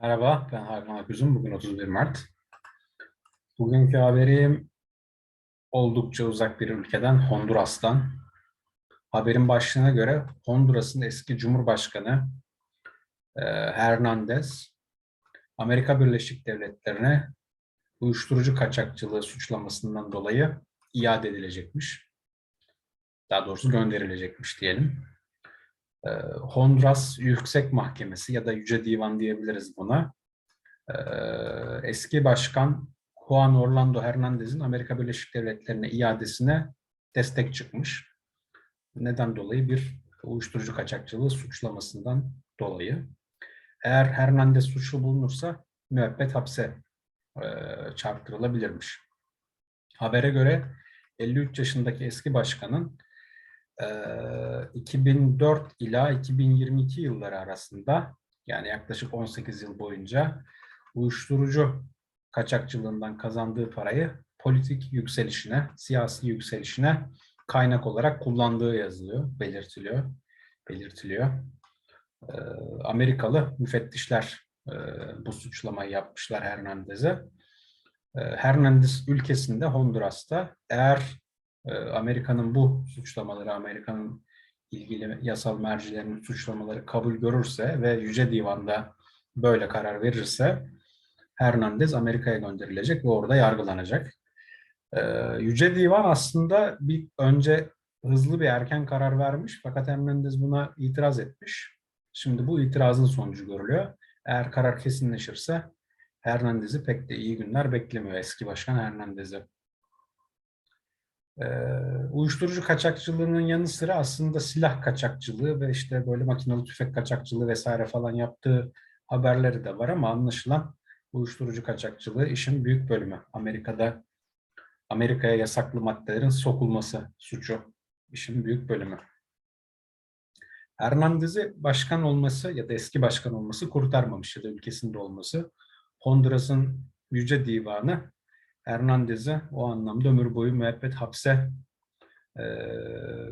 Merhaba, ben Hakan Aküzüm. Bugün 31 Mart. Bugünkü haberim oldukça uzak bir ülkeden, Honduras'tan. Haberin başlığına göre Honduras'ın eski Cumhurbaşkanı e, Hernandez, Amerika Birleşik Devletleri'ne uyuşturucu kaçakçılığı suçlamasından dolayı iade edilecekmiş. Daha doğrusu gönderilecekmiş diyelim. Ee, Honduras Yüksek Mahkemesi ya da Yüce Divan diyebiliriz buna. Ee, Eski Başkan Juan Orlando Hernandez'in Amerika Birleşik Devletleri'ne iadesine destek çıkmış. Neden dolayı? Bir uyuşturucu kaçakçılığı suçlamasından dolayı. Eğer Hernandez suçlu bulunursa müebbet hapse e, çarptırılabilirmiş. Habere göre 53 yaşındaki eski başkanın 2004 ila 2022 yılları arasında yani yaklaşık 18 yıl boyunca uyuşturucu kaçakçılığından kazandığı parayı politik yükselişine, siyasi yükselişine kaynak olarak kullandığı yazılıyor, belirtiliyor. belirtiliyor. Amerikalı müfettişler bu suçlamayı yapmışlar Hernandez'e. Hernandez ülkesinde Honduras'ta eğer Amerika'nın bu suçlamaları, Amerika'nın ilgili yasal mercilerinin suçlamaları kabul görürse ve Yüce Divan'da böyle karar verirse Hernandez Amerika'ya gönderilecek ve orada yargılanacak. Yüce Divan aslında bir önce hızlı bir erken karar vermiş fakat Hernandez buna itiraz etmiş. Şimdi bu itirazın sonucu görülüyor. Eğer karar kesinleşirse Hernandez'i pek de iyi günler beklemiyor eski başkan Hernandez'i. Ee, uyuşturucu kaçakçılığının yanı sıra aslında silah kaçakçılığı ve işte böyle makinalı tüfek kaçakçılığı vesaire falan yaptığı haberleri de var ama anlaşılan uyuşturucu kaçakçılığı işin büyük bölümü. Amerika'da Amerika'ya yasaklı maddelerin sokulması suçu işin büyük bölümü. Hernandez'i başkan olması ya da eski başkan olması kurtarmamış ya da ülkesinde olması. Honduras'ın Yüce Divanı Hernandez'i o anlamda ömür boyu müebbet hapse e,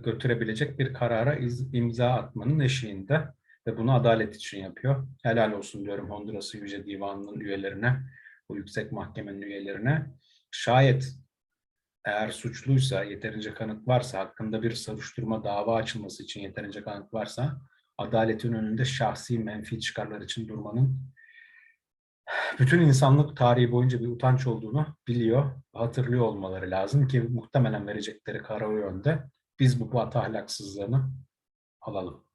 götürebilecek bir karara iz, imza atmanın eşiğinde ve bunu adalet için yapıyor. Helal olsun diyorum Honduras'ı Yüce Divanı'nın üyelerine, bu yüksek mahkemenin üyelerine. Şayet eğer suçluysa, yeterince kanıt varsa, hakkında bir soruşturma dava açılması için yeterince kanıt varsa, adaletin önünde şahsi menfi çıkarlar için durmanın bütün insanlık tarihi boyunca bir utanç olduğunu biliyor, hatırlıyor olmaları lazım ki muhtemelen verecekleri karar o yönde. Biz bu, bu ahlaksızlığını alalım.